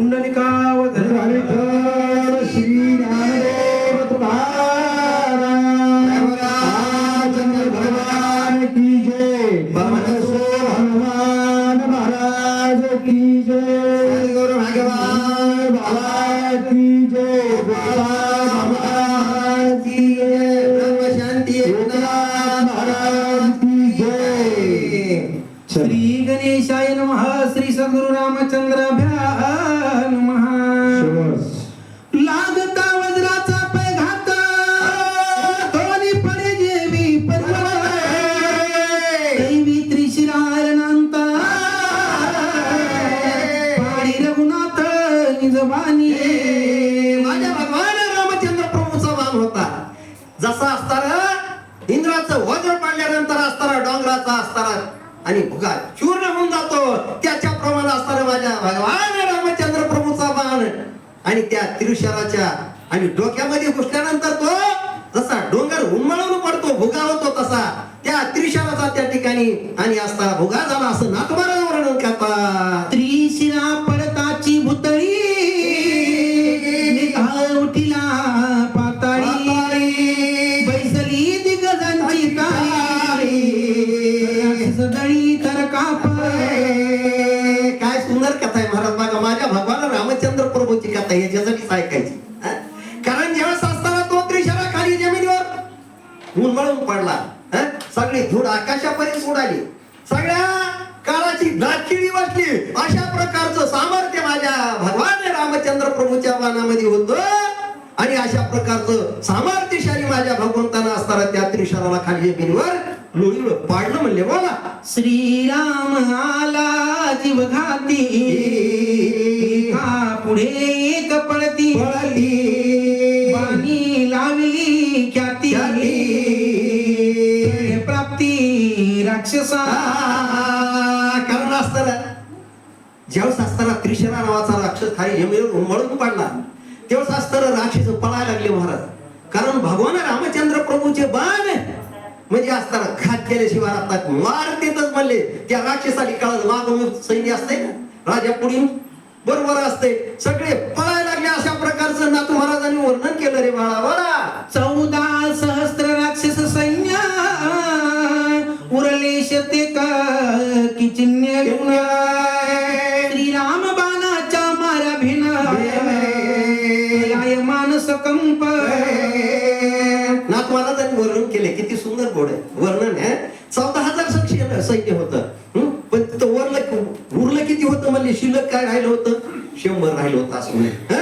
पुंडलिकावधर विठ्ठल असताना असताना आणि भुगा चूर्ण होऊन जातो. त्याच्या त्याच्याप्रमाणे असताना माझ्या भगवान रामचंद्र प्रभूचा बाण. आणि त्या त्रिशराच्या आणि डोक्यामध्ये घुसल्यानंतर तो जसा डोंगर उन्मळून पडतो भुगा होतो तसा. त्या त्रिशराचा त्या ठिकाणी आणि असताना भुगा झाला असं नाथमारा वर्णन सगळी धूळ आकाशापर्यंत उडाली सगळ्या काळाची दाखिली बसली अशा प्रकारचं सामर्थ्य माझ्या भगवान रामचंद्र प्रभूच्या बाणामध्ये होतं. आणि अशा प्रकारचं सामर्थ्यशाली माझ्या भगवंताना असताना त्या त्रिशराला खाली जमिनीवर लोळीवर पाडलं म्हणले. बोला. श्रीराम आला जीव घाती का पुढे एक पळती? बाणी प्राप्ती कारण असताना ज्यावेळेस असताना त्रिशरा नावाचा राक्षस खाली जमिनीवर उमळून पडला तेव्हाच असताना राक्षस पळायला लागले महाराज. कारण भगवान रामचंद्र प्रभूचे बाण म्हणजे असताना घात केल्याशिवाय आता मारतेतच म्हणले. त्या राक्षसाने कळत मागून सैन्य असते ना राजा पुढील बरोबर असते सगळे पळायला लागले अशा प्रकारचं नातू महाराजांनी वर्णन केलं रे बाळा बरा चौदा सहस्त्र राक्षस सैन्य उरले शतेक किचिन्य घेऊन श्रीराम बाणाच्या मारा भिन लाय मानस कंप. नाथ त्यांनी वर्णन केले किती सुंदर गोड आहे. वर्णन आहे चौदा हजार सक्षी सैन्य होतं पण तिथं वरलं उरलं किती होतं म्हणजे शिल्लक काय राहिलं होतं? शंभर राहिलं होतं असं म्हणे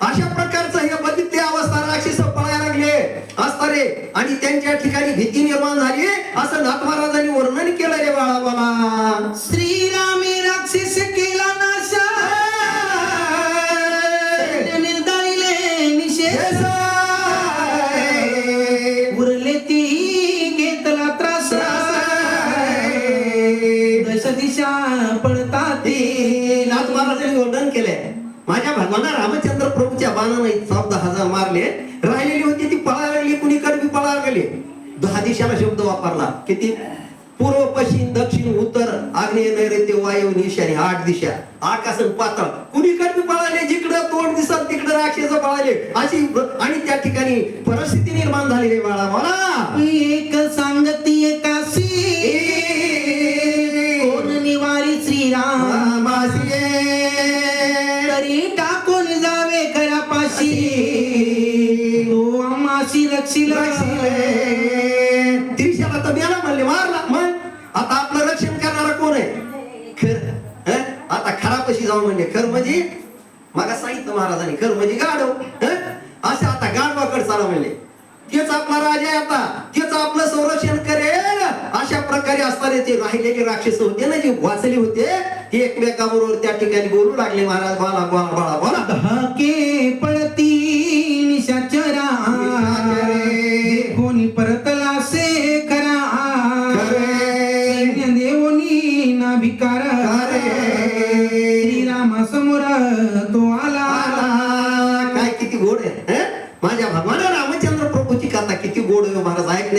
अशा प्रकारचं हे बघितली अवस्था राक्षस पळायला लागले. असतारे आणि त्यांच्या ठिकाणी भीती निर्माण झाली असं नाथ महाराजांनी भगवान रामचंद्र प्रभूच्या बाणाने चौदा हजार मारले. राहिलेली होती ती पळायला लागली कुणीकडे बी पळायला लागली दहा दिशाला शब्द वापरला. किती? पूर्व पश्चिम दक्षिण उत्तर आग्नेय नैऋत्य वायू आणि आठ दिशा. आकाश पातळ पाताळ. कुणीकडे बी पळाले? जिकडं तोंड दिसत तिकडं राक्षस पळाले. अशी आणि त्या ठिकाणी परिस्थिती निर्माण झालेली बाळा मला एक सांगती रक्षिल त्रिशाला तर मेला म्हणले मारला. मग आता आपलं रक्षण करणारा कोण आहे? खर आता खरापाशी जाऊन म्हणले खर म्हणजे मला सांगितलं महाराजांनी खर म्हणजे गाढव. हं? असं आता गाढवाकडे चाला म्हणले. तेच आपला राजा आहे आता तेच आपलं संरक्षण करेल. अशा प्रकारे असणारे ते राहिलेले राक्षस होते ना जे वाचले होते ते एकमेकाबरोबर त्या ठिकाणी बोलू लागले महाराज बाला बाला बाला बोला.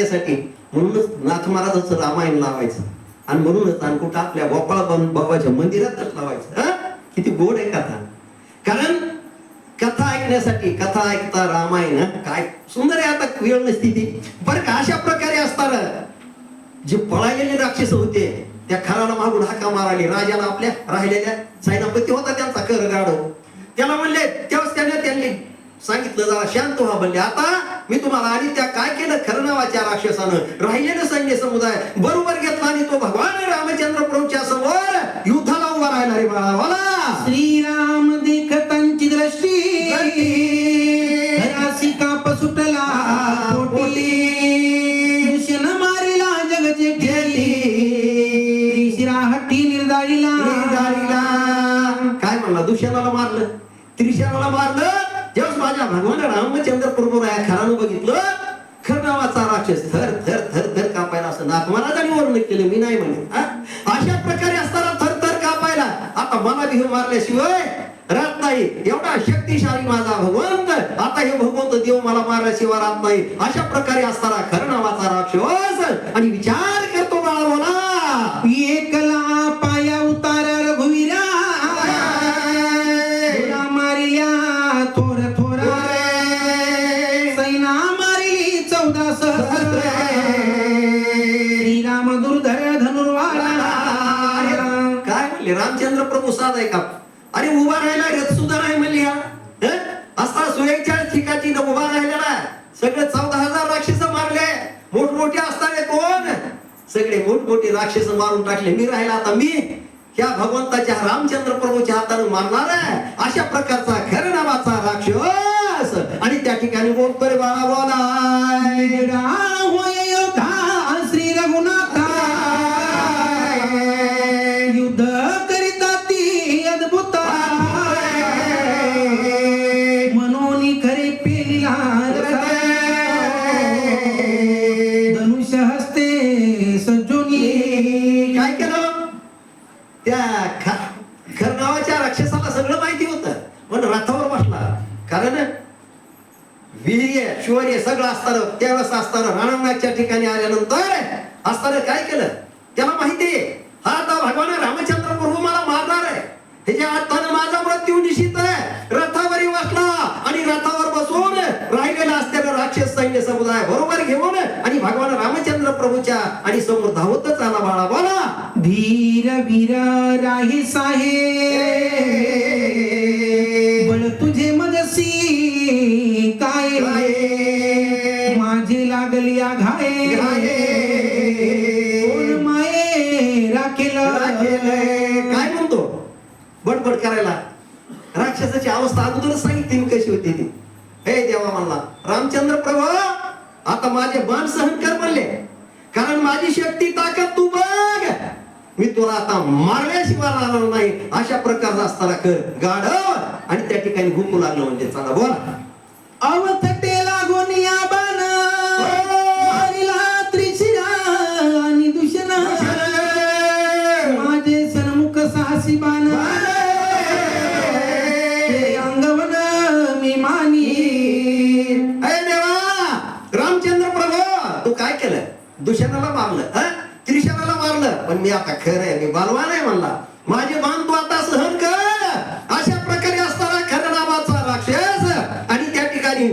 करण्यासाठी म्हणूनच नाथ महाराजाचं रामायण लावायचं. आणि म्हणूनच आणि कुठं आपल्या गोपाळ बाबाच्या मंदिरातच लावायचं. हं? किती गोड आहे कथा. कारण कथा ऐकण्यासाठी कथा ऐकता रामायण काय सुंदर आहे आता वेळ नसती ती बरं का अशा प्रकारे असताना जे पळालेले राक्षस होते त्या खराला मागून हाका माराले. राजाला आपल्या राहिलेल्या सैनापती होता त्यांचा कर गाडव त्याला म्हणले तेव्हाच त्याने त्यांनी सांगितलं जरा शांत व्हा म्हणले. आता मी तुम्हाला आणि त्या काय केलं? खरं नावाच्या राक्षसानं. राहिलेलं सैन्य समुदाय बरोबर घेतला आणि तो आता मारल्याशिवाय राहत नाही. एवढा शक्तिशाली माझा भगवंत. आता हे भगवंत देव मला मारल्याशिवाय राहत नाही. अशा प्रकारे असताना खर नावाचा राक्षस आणि विचार करतो. सगळे चौदा हजार राक्षस मारले. मोठमोठे असताना कोण? सगळे मोठमोठे राक्षस मारून टाकले. मी राहिला आता मी. ह्या भगवंताच्या रामचंद्र प्रभूच्या हाताने मारणार आहे. अशा प्रकारचा खर नावाचा राक्षस. आणि त्या ठिकाणी बोलतोय बाळा बोला असताना त्यावेळेस असताना राणांगणाच्या ठिकाणी आल्यानंतर असताना काय केलं? त्याला माहिती आहे हा आता भगवान रामचंद्र प्रभू मला मारणार आहे. ह्याच्या आता माझा मृत्यू निश्चित आहे. रथावरी बसला आणि रथावर बसून राहिलेला असलेला राक्षस सैन्य समुदाय बरोबर घेऊन आणि भगवान रामचंद्र प्रभूच्या आणि समोर धावतच आला बाळा बोला धीर वीर राही साहेब. करायला. राक्षसाची अवस्था अगोदरच सांगितली मी कशी होती ती. हे देवा म्हणला रामचंद्र प्रभा आता माझे बाण सहन कर म्हणले. कारण माझी शक्ती ताकद तू बघ. मी तुला आता मारल्याशिवाय राहणार नाही. अशा प्रकारचा असताना कर गाढव. आणि त्या ठिकाणी भूकू लागलं म्हणजे चला बोला. अवत त्रिशनाला पण मी आता खरं आहे मी बलवान आहे म्हणला. माझे मान तू आता सहन कर. अशा प्रकारे असताना खरं नावाचा राक्षस आणि त्या ठिकाणी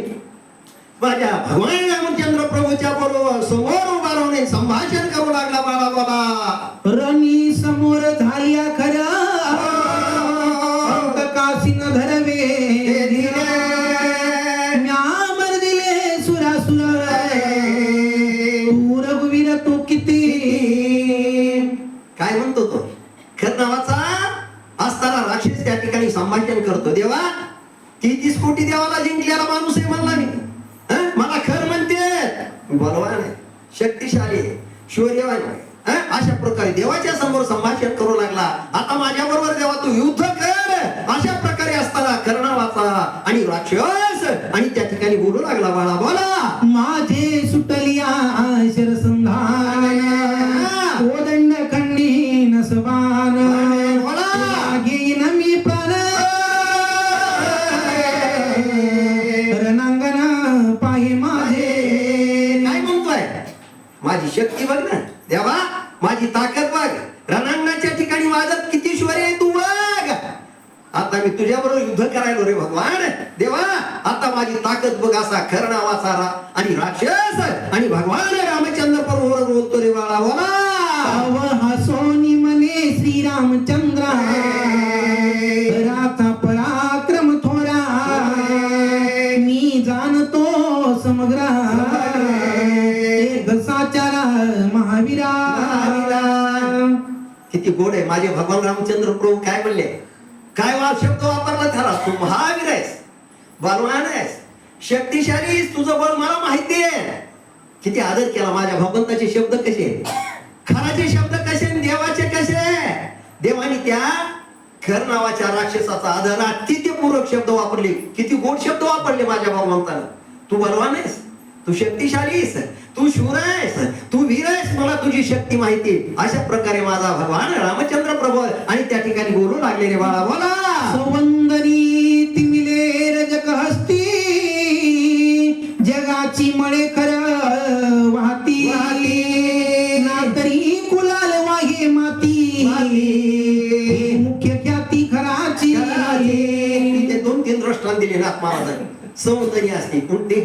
माझ्या भगवान रामचंद्र प्रभूच्या बरोबर समोर उभा राहून संभाषण करू लागला बाळा बाबा रणी समोर झाल्या खरा ठिकाणी संभाषण करतो. देवा तेहतीस कोटी देवाला जिंकलेला माणूस आहे म्हणला मी. मला खर म्हणते. बलवान आहे शक्तिशाली आहे शौर्यवान आहे. अशा प्रकारे देवाच्या समोर संभाषण करू लागला. आता माझ्या बरोबर देवा तू युद्ध कर. अशा प्रकारे असताना कर्णावाचा आणि राक्षस आणि त्या ठिकाणी बोलू लागला बाळा बोला. माझे सुटलिया शरसंधान माझी शक्ती बघ ना. देवा माझी ताकद बघ. रणांगणाच्या ठिकाणी माझं किती श्वर आहे तू बघ. आता मी तुझ्याबरोबर युद्ध करायलो रे भगवान. देवा आता माझी ताकद बघ असा खरणा वाचारा आणि राक्षस आणि भगवान रामचंद्र प्रभूवर बोलतो रे बाळा बोला. हसोनी मने श्रीरामचंद्रा. राता पराक्रम थोरा. मी जाणतो समग्रा. गोड आहे. माझे भगवान रामचंद्र प्रभू काय म्हणले काय वा शब्द वापरला त्याला? तू महावीर आहेस. बलवान आहेस. शक्तिशाली तुझं बळ मला माहिती आहे. किती आदर केला माझ्या भगवंताचे शब्द कसे? खराचे शब्द कसे देवाचे कसे? देवाने त्या खर नावाच्या राक्षसाचा आदर अतिथ्यपूर्वक शब्द वापरले. किती गोड शब्द वापरले माझ्या भगवंतानं. तू बलवान आहेस? तू शक्तिशाली आहेस. तू शूर आहेस. तू वीर आहेस. मला तुझी शक्ती माहिती अशा प्रकारे माझा भगवान रामचंद्र प्रभू आणि त्या ठिकाणी बोलू लागले रे बाळा बोला. सौंदरी तिमिले रजक हस्ती जगाची मळे खर वाहती. नातरी कुलाल वाहे माती. मुख्य ख्याती खराची दोन तीन दृष्टांत दिले नाथ महाराजांनी. सौंदर्य असते. कोणते?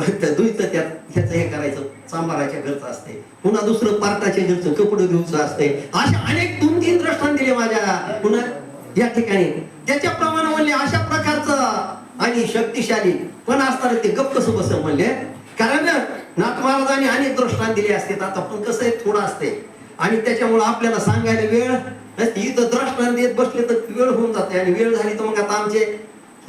फक्त दुईचं त्यात ह्याचं हे करायचं सांबाराच्या घरचं असते. पुन्हा दुसरं पार्टाच्या घरचं कपडे घेऊचं असते. अशा अनेक दोन तीन दृष्टांत दिले माझ्या. पुन्हा या ठिकाणी. त्याच्याप्रमाणे म्हणले अशा प्रकारचं आणि शक्तिशाली पण असताना ते गप्प कसं बस म्हणले. कारण नाथ महाराजांनी अनेक दृष्टांत दिले असते. आता पण कसं आहे थोडं असते. आणि त्याच्यामुळे आपल्याला सांगायला वेळ इथं दृष्टांत देत बसले तर वेळ होऊन जाते. आणि वेळ झाली तर मग आता आमचे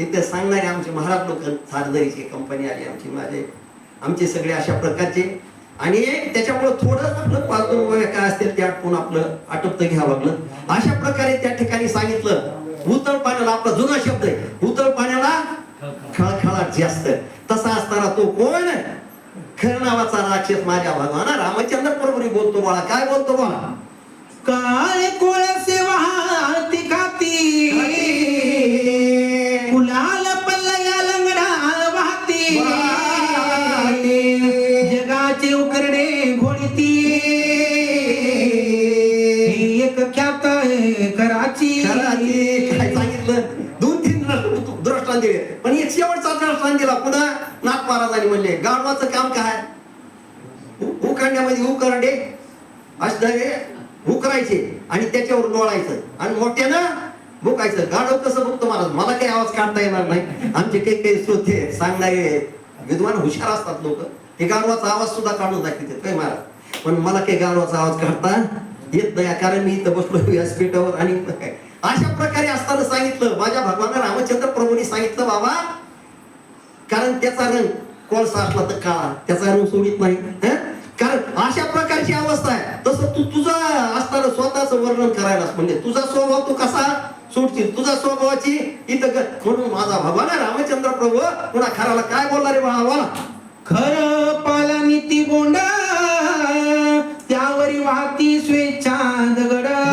इथे सांगणारे आमचे महाराज लोक सारदरीचे कंपनी आली आमची माझे. आमचे सगळे अशा प्रकारचे. आणि त्याच्यामुळे थोडं आपलं पाच दोन काय असतील ते आटपून आपलं आटपतं घ्यावं लागलं. अशा प्रकारे त्या ठिकाणी सांगितलं. उतळ पाण्याला आपला जुना शब्द आहे. उतळ पाण्याला खळखळाट जास्त तसा असताना तो कोण? खर नावाचा राक्षस माझ्या भगवान रामचंद्र बरोबरी बोलतो बाळा. काय बोलतो बाळा? काय कोळ सेवा हाती खाती? मान दिला पुन्हा नाथ महाराजांनी म्हणले. गाढवाचं काम काय? उ- उखाण्यामध्ये उकरडे असणारे उकरायचे आणि त्याच्यावर लोळायचं. आणि मोठ्यानं भुकायचं. गाढव कसं भुकतो महाराज? मला काही आवाज काढता येणार नाही. आमचे काही काही श्रोते सांगणारे विद्वान हुशार असतात लोक. हे गाढवाचा आवाज सुद्धा काढून दाखवते काय महाराज? पण मला काही गाढवाचा आवाज काढता येत नाही. कारण मी इथं बसलो व्यासपीठावर आणि अशा प्रकारे असताना सांगितलं. माझ्या भगवान रामचंद्र प्रभूंनी सांगितलं बाबा कारण त्याचा रंग कोळसा असला तर काळा त्याचा रंग सोडित नाही कारण अशा प्रकारची अवस्था आहे. तसं तू तुझा असताना स्वतःच वर्णन करायलाच म्हणजे तुझा स्वभाव तू कसा? सोडशील. तुझा स्वभावाची इथं म्हणून माझा भावा ना रामचंद्र प्रभू पुन्हा खराला काय बोलला रे बाळा खर पाला नीती बोंडा त्यावरी वाहती स्वेच्छा दगडा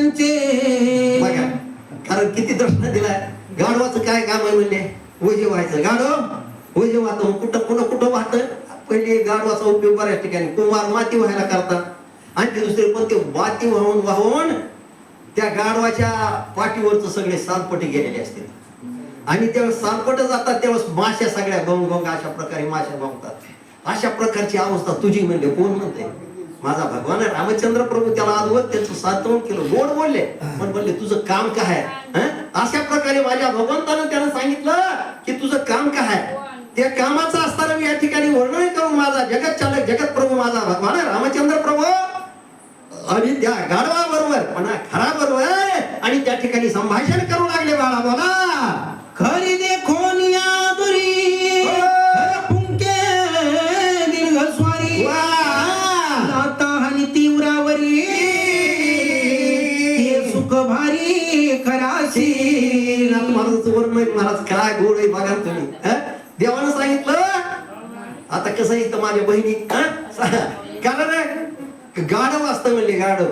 त्यांचे बघा कारण किती दर्शन दिलाय. गाढवाचं काय काम आहे म्हणले ओझे व्हायचं. गाढव? ओझे वाहत. मग कुठं कुठं कुठं वाहत? पहिले गाढवाचा उपयोग बऱ्याच ठिकाणी. कुमार माती व्हायला करतात. आणि ते दुसरे पण ते माती वाहून वाहून त्या गाढवाच्या पाठीवरच सगळे सालपटे गेलेले असते आणि त्यावेळेस सालपट जातात त्यावेळेस माश्या सगळ्या गोंग गोंग अशा प्रकारे माश्या गोंगतात अशा प्रकारची अवस्था तुझी म्हणले कोण म्हणते माझा भगवान आहे रामचंद्र प्रभू त्याला आजवर त्यांचं सातवण केलं. गोड बोलले पण बोलले तुझं काम काय आहे? अशा प्रकारे माझ्या भगवंतानं त्यानं सांगितलं की तुझं काम काय आहे? त्या कामाचं असताना मी या ठिकाणी वर्णन करून माझा जगत चालक जगत प्रभू माझा भगवान आहे रामचंद्र प्रभू. आणि त्या गाढवा बरोबर म्हणा खरा बरोबर आणि त्या ठिकाणी संभाषण करू लागले बाळा बोला. खरी महाराजांचं माहीत महाराज काय गोड आहे बघा तुम्ही देवानं सांगितलं? आता कसं इथं माझ्या बहिणी कारण गाढव असतं म्हणले गाढव.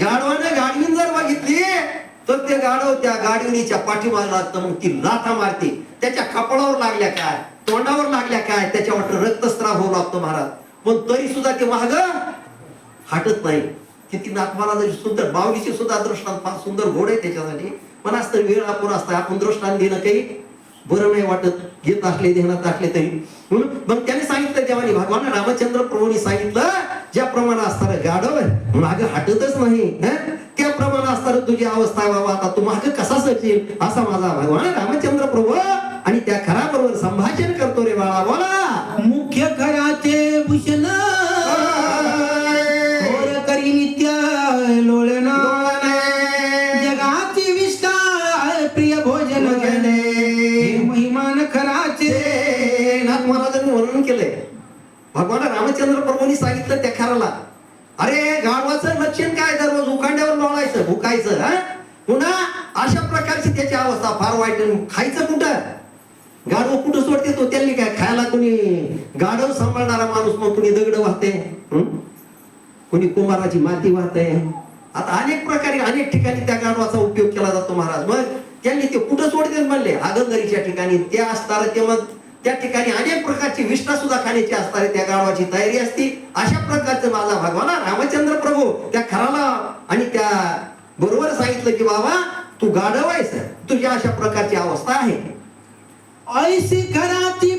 गाढवानं गाडवीन जर बघितली तर ते गाढव त्या गाडविणीच्या पाठीमाग लागतं मग ती लाथा मारते. त्याच्या कपडावर लागल्या काय? तोंडावर लागल्या काय? त्याच्यावर रक्तस्त्राव होऊ लागतो महाराज. पण तरी सुद्धा ते महाग हटत नाही. किती नाथ जरी सुंदर बावलीची सुद्धा दृष्टांत फार सुंदर घोड आहे त्याच्यासाठी. पण असतं वेळ आपण असतं आपण दृष्टान देणं काही बरं नाही वाटत. घेत असले ध्यानात असले तरी. म्हणून मग त्याने सांगितलं तेव्हा भगवान रामचंद्र प्रभूंनी सांगितलं ज्याप्रमाणे असताना गाढव आहे माग हटतच नाही त्या त्याप्रमाणे असताना तुझी अवस्था आहे बाबा आता तू माग कसा सचिल असा माझा भगवान रामचंद्र प्रभू आणि त्या खरा भगवान रामचंद्र प्रभूंनी सांगितलं त्या खराला अरे गाढवाचं लक्षण काय दररोज उखांड्यावर लोळायचं भुकायचं हा? पुन्हा अशा प्रकारची त्याची अवस्था फार वाईट खायचं कुठं? गाढव कुठं सोडते तो? त्यांनी काय खायला कोणी गाढव सांभाळणारा माणूस मग कुणी दगड वाहते? हं? कोणी कुंभाराची माती वाहते? आता अनेक प्रकारे अनेक ठिकाणी त्या गाढवाचा उपयोग केला जातो महाराज. मग त्यांनी ते कुठं सोडते म्हणले? आगंदरीच्या ठिकाणी. ते असताना ते मग त्या ठिकाणी अनेक प्रकारची विष्ठा सुद्धा खाण्याची असणारे त्या गावाची तयारी असती. अशा प्रकारचं माझा भगवान रामचंद्र प्रभू त्या खराला आणि त्या बरोबर सांगितलं की बाबा तू गाढव तुझ्या अशा प्रकारची अवस्था आहे. ऐसी खराची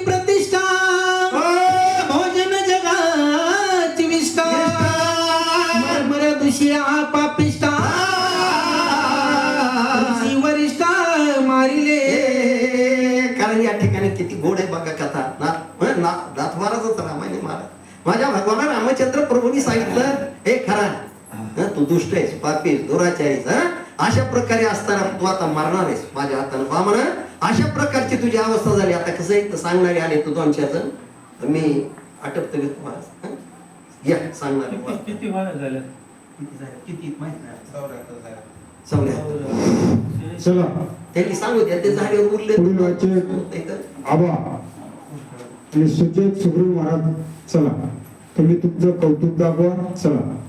ना नाथवाराच रामायण महाराज. माझ्या भगवान रामचंद्र प्रभूंनी सांगितलं हे खरा हं, तू दुष्ट आहेस पापी आहेस दुराचारीस हं? अशा प्रकारे असताना तू आता मरणार आहेस माझ्या हातानं. म्हणा अशा प्रकारची तुझी अवस्था झाली. आता कसं आहे तर सांगणारे आले तू दोन तर मी आटपतो घेतो महाराज हं? या सांगणारे. किती झाले? किती माहीत. चला. त्यांनी सांगू द्या ते झाडे उरले आबा आणि सुचेत सुग्रीव महाराज चला. तुम्ही तुमचं कौतुक दाखवा चला.